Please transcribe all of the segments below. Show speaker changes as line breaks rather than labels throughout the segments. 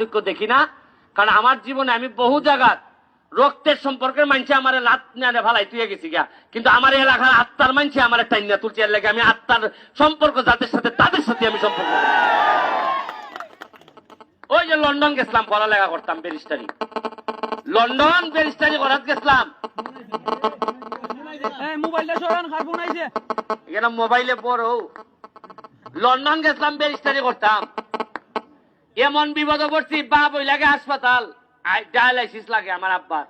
পার্থক্য দেখি না কারণ আমার জীবনে আমি বহু জায়গার রক্তের সম্পর্কের মানছে আমার লাত নিয়ে ভালাই তুই গেছি গা কিন্তু আমার এলাকার আত্মার মানছে আমার টাইনা তুলছে এর লাগে আমি আত্মার সম্পর্ক যাদের সাথে তাদের সাথে আমি সম্পর্ক ওই যে লন্ডন গেছিলাম পড়ালেখা করতাম ব্যারিস্টারি। লন্ডন ব্যারিস্টারি করাত গেছিলাম। মোবাইলে বড়। লন্ডন গেছিলাম ব্যারিস্টারি করতাম। এমন বিপদে পড়ছি, বাপ ওই লাগে হাসপাতাল। ডায়ালাইসিস লাগে আমার আব্বার।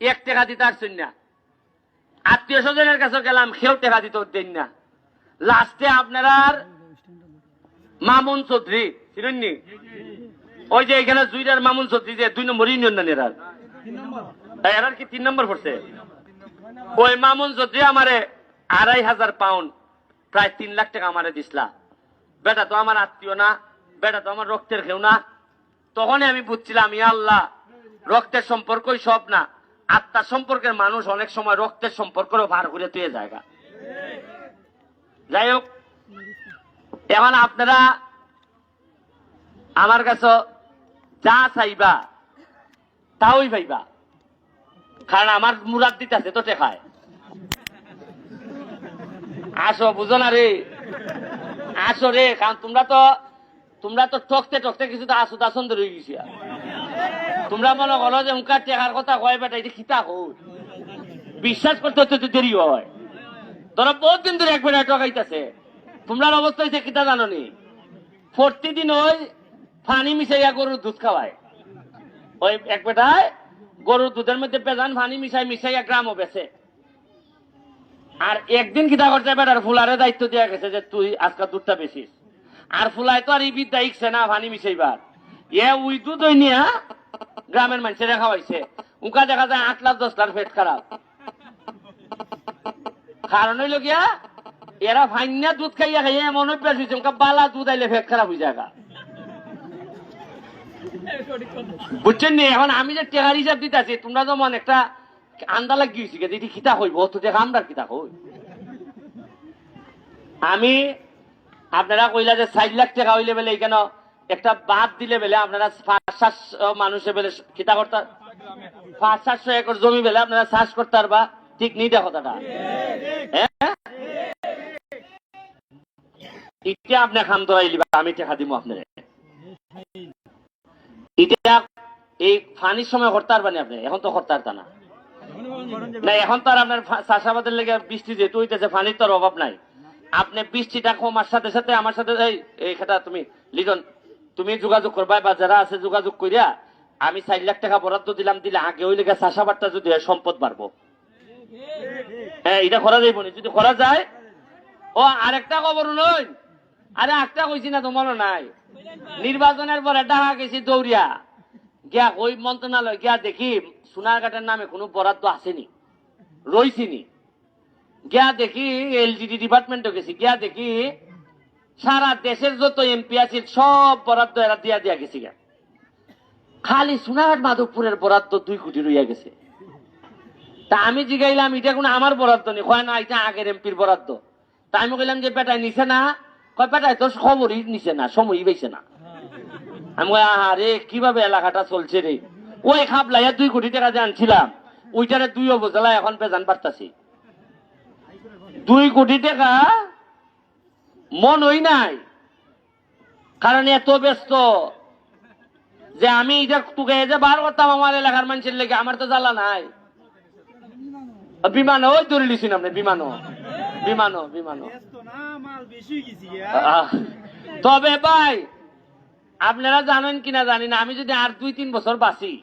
এক টাকা দিতে আসছেন না। আত্মীয় স্বজনের কাছে গেলাম সেও টাকা দিতে দেন না। লাস্টে আপনার আর মামুন চৌধুরী চিনেননি ওই যে এখানে জুইরার মামুন চৌধুরী যে দুই নম্বর ইউনিয়ন এরার। এরার কি তিন নম্বর পড়ছে? ওই মামুন চৌধুরী আমারে আড়াই হাজার পাউন্ড, প্রায় তিন লাখ টাকা আমারে দিসলা। বেটা, তো আমার আত্মীয় না। বেটা তো আমার রক্তের কেউ না। তখনই আমি বুঝছিলাম ইয়া আল্লাহ, রক্তের সম্পর্কই সব না। আত্মার সম্পর্কের মানুষ অনেক সময় রক্তের সম্পর্কেরও ভার করে তুই জায়গা যাই হোক এখন আপনারা আমার কাছে যা চাইবা, তাওই পাইবা। কারণ আমার মুরাদ দিতেছে তো টেকায় আসো, বুঝো না রে। আসো রে, কারণ তোমরা তো তোমরা তো টকতে টকতে কিছু তো আসো দাসন ধরে গেছি তোমরা মনে করো যে উনকার টেকার কথা কয় বেটা, এটা খিতা হোক বিশ্বাস করতে হতে তো দেরি হয়। তোরা বহুত দিন ধরে এক বেটা টকাইতেছে তোমরা অবস্থা হয়েছে কিতা জানো নি প্রতিদিন ওই ফানি মিশাইয়া গরুর দুধ খাওয়ায়। ওই এক বেটায় গরুর দুধের মধ্যে পেজান ফানি মিশাই মিশাইয়া গ্রামও বেছে। আর একদিন কিতা করতে বেটার ফুলারে দায়িত্ব দেওয়া গেছে যে তুই আজকাল দুধটা বেশিস আর ফুলাই তো আর এই বিদ্যা ইকছে না পানি মিশাইবার। এ উই দুধ নিয়া গ্রামের মানুষের খাওয়াইছে উকা দেখা যায় আট লাখ, দশ লাখ পেট খারাপ। কারণ হইল গিয়া, এরা ভাইনা দুধ খাইয়া খাইয়া এমন অভ্যাস হয়েছে উনকা বালা দুধ আইলে পেট খারাপ হয়ে যায় বুঝছেন নি? এখন আমি যে টেকার হিসাব দিতেছি, তোমরা যেমন একটা আন্দা লাগিয়েছি এটি খিতা হইব তো দেখা আমরা কিতা হই আমি আপনারা কইলা যে ষাট লাখ টাকা হইলে বেলে এখানে একটা বাদ দিলে বেলে আপনারা পাঁচ সাতশো মানুষে বেলে খিতা করতে? পাঁচ সাতশো একর জমি বেলে আপনারা চাষ করতে পারবা? ঠিক নেই দেখো কথাটা হ্যাঁ? ইটা আপনি খাম ধরাইলিবা আমি টাকা দিব আপনার। এটা এই ফানির সময় করতে পারবেন আপনি? এখন তো করতে পারতা না। না এখন তো আর আপনার চাষাবাদের লেগে বৃষ্টি যেহেতু হইতেছে পানির তো অভাব নাই। আপনি বৃষ্টিটা কমার সাথে সাথে, আমার সাথে, এই এই খেটা তুমি, লিটন, তুমি যোগাযোগ করবা বা যারা আছে যোগাযোগ করিয়া আমি চার লাখ টাকা বরাদ্দ দিলাম, দিলে আগে ওই লেগে চাষাবাদটা যদি হয়, সম্পদ বাড়বো। হ্যাঁ এটা করা যাইব না, যদি করা যায়, ও, আরেকটা খবর নই আরে একটা কইছি না তোমারও নাই। নির্বাচনের পরে ডাকা গেছি দৌড়িয়া, গিয়া ওই মন্ত্রণালয় গিয়া দেখি, সোনারঘাটের নামে কোনো বরাদ্দ আসেনি রইছিনি গিয়া দেখি এলজিডি ডিপার্টমেন্টে গেছি, গিয়া দেখি সারা দেশের যত এমপি আছে, সব বরাদ্দ এরা দিয়া দিয়া গেছি গা খালি সোনারঘাট মাধবপুরের বরাদ্দ দুই কোটি রইয়া গেছে। তা আমি জিগাইলাম, এটা কোনো আমার বরাদ্দ নেই। কয়, না, এটা আগের এমপির বরাদ্দ। তা আমি কইলাম যে বেটায় নিছে না। কয় বেটায় তো খবরই নিছে না, সময়ই পাইছে না। আমি কই আরে কীভাবে এলাকাটা চলছে রে? ওই খাপ খাবলাইয়া দুই কোটি টাকা যে আনছিলাম, ওইটারে দুই অবজলা এখন পেজান পারতাছি দুই কোটি টাকা মন হই নাই। কারণ এত ব্যস্ত যে আমি এটা তোকে যে বার করতাম আমার এলাকার মানুষের লেগে আমার তো জ্বালা নাই। বিমানও ধরে লিছি আপনি বিমানও। বিমানও বিমানও। আহ, তবে ভাই আপনারা জানেন কিনা জানি না আমি যদি আর দুই তিন বছর বাঁচি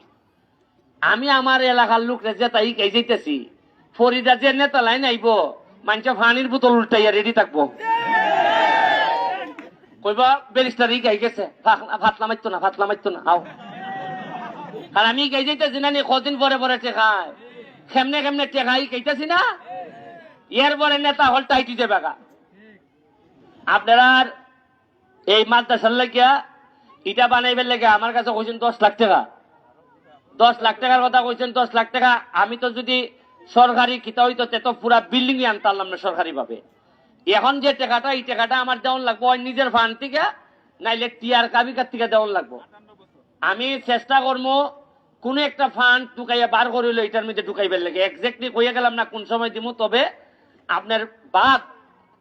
আমি আমার এলাকার লোক যে তাই যেতেছি। ফরিদা যে নেতা লাইন আইব মানুষ ফানির বোতল উল্টাইয়া রেডি থাকব। কইবা ব্যারিস্টার ই গাই গেছে। ভাত নামাইতো না ভাত নামাইতো না, আও। আর আমি গাই যাইতেছি না নি, কদিন পরে পরে টেকায় খেমনে কেমনে টেকাই, গাইতেছি না? এর পরে নেতা হল টাইটি যাবে গা আপনারা এই মাদ্রাসার লাগিয়া ইটা বানাইবার লেগে আমার কাছে কইছেন দশ লাখ টাকা। দশ লাখ টাকার কথা কইছেন দশ লাখ টাকা। আমি তো যদি সরকারি কিতা হইতো তে তো পুরা বিল্ডিং আনতাম না সরকারি ভাবে এখন যে টাকাটা এই টাকাটা আমার দেওয়ান লাগবো ওই নিজের ফান্ড থেকে নাইলে টিয়ার কাবিকার থেকে দেওয়ান লাগবো। আমি চেষ্টা করব কোন একটা ফান্ড ঢুকাইয়া বার করিল এটার মধ্যে ঢুকাইবার লাগে। এক্স্যাক্টলি কইয়া গেলাম না কোন সময় দিব তবে আপনার বাদ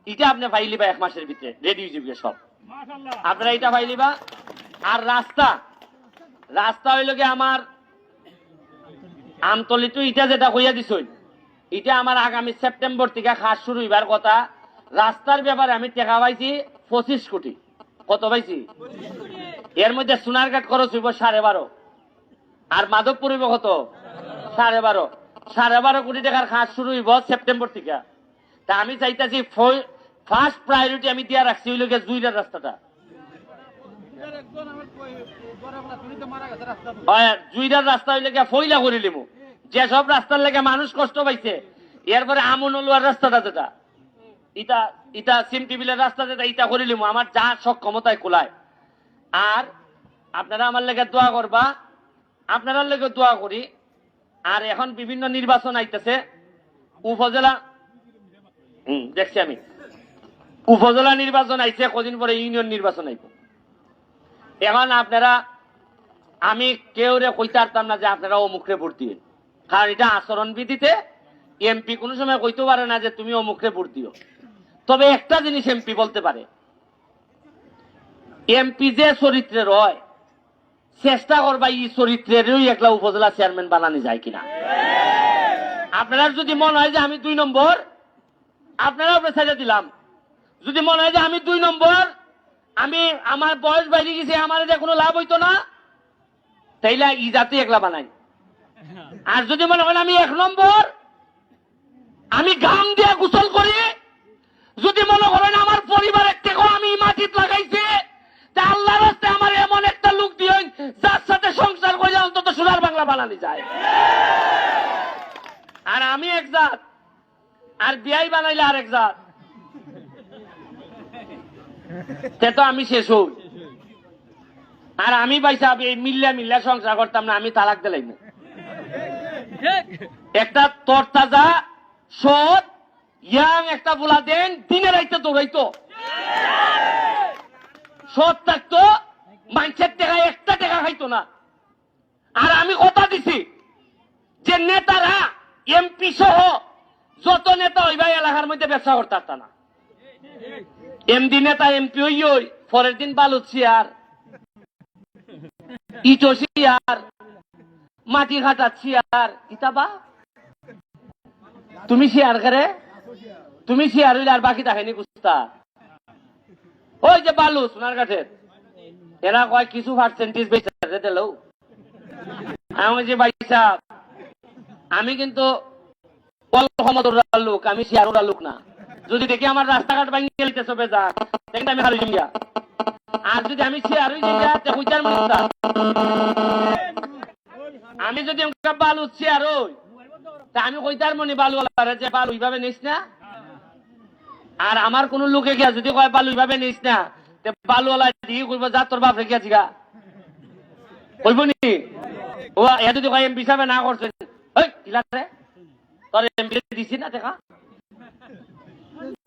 এটা আপনি পাইলিবা এক মাসের ভিতরে রেডি হয়ে যাবে সব। আপনারা এটা পাইলিবা আর রাস্তা রাস্তা হইল গিয়ে আমার আমতলি তো ইটা যেটা কইয়া দিছই এটা আমার আগামী সেপ্টেম্বর থেকে খাস শুরু হইবার কথা। রাস্তার ব্যাপারে আমি টাকা পাইছি পঁচিশ কোটি। কত পাইছি? এর মধ্যে সোনারঘাট খরচ হইব সাড়ে বারো। আর মাধবপুর হইব কত? সাড়ে বারো। সাড়ে বারো কোটি টাকার খাস শুরু হইব সেপ্টেম্বর থেকে। তা আমি চাইতেছি ফার্স্ট প্রায়োরিটি আমি দিয়া রাখছি হইল গিয়ে জুইটার রাস্তাটা। জুইটার রাস্তা হইলে ফইলা করে লিমু যেসব রাস্তার লেগে মানুষ কষ্ট পাইছে এরপরে আমন অলুয়ার রাস্তাটা যেটা, ইটা ইটা সিম টিবিলের রাস্তা যেটা, ইটা করে লিমু আমার যা সক্ষমতায় খোলায় আর আপনারা আমার লেগে দোয়া করবা আপনারা লেগে দোয়া করি। আর এখন বিভিন্ন নির্বাচন আইতেছে, উপজেলা হুম, দেখছি আমি। উপজেলা নির্বাচন আইছে, কদিন পরে ইউনিয়ন নির্বাচন আইব। এখন আপনারা, আমি কেউ রে কইতে পারতাম না যে আপনারা অমুখরে ভোট দিবেন কারণ এটা আচরণ বিধিতে এমপি কোনো সময় কইতে পারে না যে তুমি অমুখরে ভোট দিও। তবে একটা জিনিস এমপি বলতে পারে। এমপি যে চরিত্রের হয় চেষ্টা করবা এই চরিত্রেরই একলা উপজেলা চেয়ারম্যান বানানো যায় কিনা। আপনার যদি মনে হয় যে আমি দুই নম্বর, আপনারাও ছেড়ে দিলাম। যদি মনে হয় যে আমি দুই নম্বর আমি আমার বয়স বাইরে গেছে, আমার যে কোনো লাভ হইতো না, তাইলে ই জাতি একলা বানাই। আর যদি মনে করেন আমি এক নম্বর, আমি গাম দিয়ে গোসল করি, যদি মনে করেন আমার পরিবারের থেকে আমি মাটিত লাগাইছি, তা আল্লাহ রাস্তায় আমার এমন একটা লোক দিয়ে যার সাথে সংসার করে অন্তত সোনার বাংলা বানানি যায়। আর আমি এক জাত, আর বিয়াই বানাইলে আর এক জাত। তে আমি শেষ হই। আর আমি পাইসা এই মিল্লা মিল্লা সংসার করতাম না, আমি তালাক দিলাই না একটা তরতাজা সৎ, ইয়াং একটা বলা দেন দিনে রাইতে দৌড়াইতো। সৎ থাকতো মানুষের টাকা একটা টাকা খাইতো না। আর আমি কথা দিছি যে নেতারা, এমপি সহ, যত নেতা হইবা এলাকার মধ্যে ব্যবসা করতে না। এমডি নেতা এমপি হই ওই পরের দিন বালুত চেয়ার। ইটো চেয়ার, মাটি ঘাটা চেয়ার। ইতা বা? তুমি শেয়ার করে তুমি শেয়ার হইলে আর বাকি থাকেনি কুস্তা। ওই যে বালু, সোনার কাঠের। এরা কয়, কিছু পার্সেন্টেজ বেঁচে দিলেও আমি যে ভাই আমি কিন্তু লোক, আমি শেয়ার লোক না। যদি দেখি আমার রাস্তাঘাট ভাঙিয়ে গেলিতে সবে যা দেখি আমি হারিয়ে যাইয়া আর যদি আমি শেয়ার হয়ে যাইয়া তে হুইতার মানুষটা আমি যদি বালু শেয়ার হই তা আমি কইতার মনে বালু যে বালু এইভাবে নিস না? আর আমার কোন লোকে গিয়া যদি কয় বালু এইভাবে নিস না, তে বালু আলা দিয়ে কইব, যা তোর বাপ রেখে গা কইব নি? ও, এ যদি কয় এমপি সাহেব না করছেন ওই কিলারে তোর এমপি দিছি না দেখা?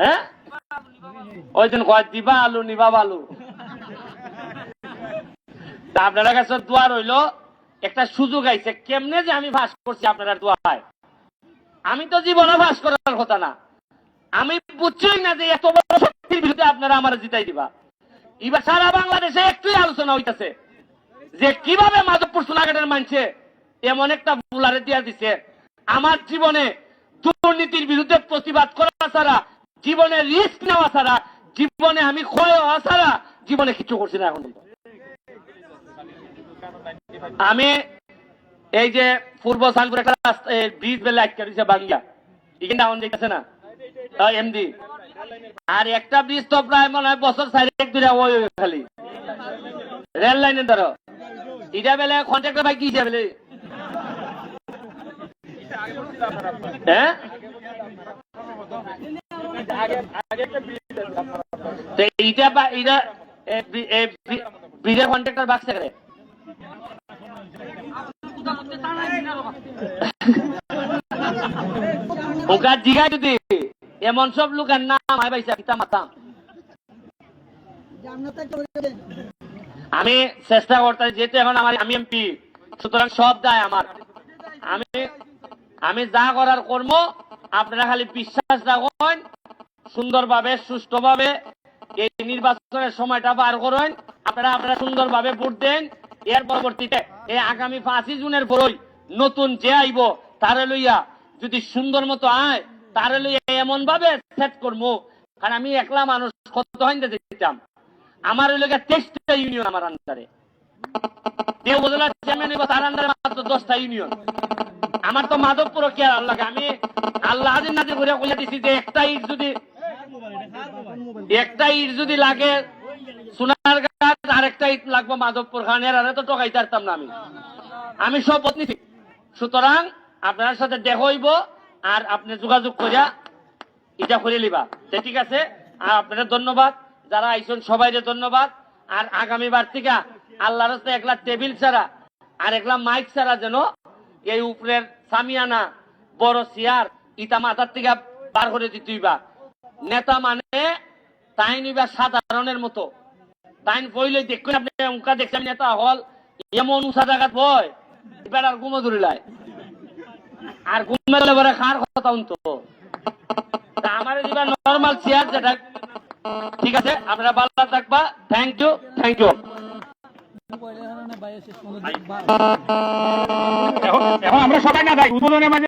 হ্যাঁ? আপনারা কাছে দোয়া রইল, একটা সুযোগ আইছে, কেমনে যে আমি ভাস করছি আপনারা দোয়ায়? আমি তো জীবনে ভাস করার কথা না। আমি বুঝছই না যে এত বড় শক্তির বিরুদ্ধে আপনারা আমার জিতাই দিবা। এবার সারা বাংলাদেশে একটুই আলোচনা হইতাছে, যে কীভাবে মাধবপুর সোনাঘাটের মানছে এমন একটা বুলারে দিয়া দিছে। আমার জীবনে দুর্নীতির বিরুদ্ধে প্রতিবাদ করা ছাড়া, জীবনে রিস্ক নেওয়া ছাড়া, জীবনে আমি ক্ষয় হওয়া ছাড়া জীবনে কিছু করছি না এখন। আমি এই যে পূর্ব সালপুর একটা ব্রিজ বেলা আটকে দিছে বাংলা এখানে না? এমডি আর একটা ব্রিজ তো প্রায় মনে হয় বছর ওই খালি। রেল লাইনে ধরো। ইটা বেলে কন্ট্রাক্টর ভাই, কি বেলে হ্যাঁ? জিগায় যদি, এমন সব লোকের নাম আই পাইছে, পিতা মাতা। আমি চেষ্টা করতে যেহেতু এখন আমার আমি এমপি, সুতরাং সব দায় আমার। আমি আমি যা করার কর্ম আপনারা খালি বিশ্বাস রাখুন, সুন্দরভাবে, সুষ্ঠুভাবে এই নির্বাচনের সময়টা বার করেন। আপনারা আপনারা সুন্দরভাবে ভোট দেন। এর পরবর্তীতে এই আগামী পাঁচই জুনের পরই নতুন যে আইব, তারে লইয়া যদি সুন্দর মতো আয়, তারে লইয়া এমন ভাবে সেট করব কারণ আমি একলা মানুষ, কত হইতে দিতাম আমার ওই লোকের তেইশটা ইউনিয়ন আমার আন্ডারে দেও বদলা চেয়ারম্যান তার আন্ডারে মাত্র দশটা ইউনিয়ন আমার তো মাধবপুর কি আর আল্লাহ আমি আল্লাহ দিছি যে একটা ইট যদি একটা ইট যদি লাগে, সোনার গাছ, আরেকটা ইট লাগবে মাধবপুর খানের আরে তো টকাই পারতাম না আমি। আমি সব নিছি। সুতরাং আপনার সাথে দেখ আর আপনি যোগাযোগ করিয়া এটা করে লিবা ঠিক আছে? আর আপনাদের ধন্যবাদ। যারা আইসন সবাইকে ধন্যবাদ। আর আগামীবার থেকে আল্লাহর হস্তে একলা টেবিল ছাড়া আর একলা মাইক ছাড়া যেন এই উপরের সামিয়ানা, বড় চেয়ার ইটা মাথার থেকে বার করে দিতেইবা নেতা মানে তাই নিবা সাধারণের মতো। তাই কইলে দেখুন আপনি উনকা দেখছেন, নেতা হল এমন উঁচা জায়গাত বয়, এবার আর গুমো ধরিলায়। আর ঘুমে গেলে পরে খার কথা উনতো তা আমার দিবা নর্মাল চেয়ার যেটা। ঠিক আছে, আপনারা ভালো থাকবা। থ্যাংক ইউ থ্যাংক ইউ
এখন আমরা সবাই না যাই উদ্বোধনের মাঝে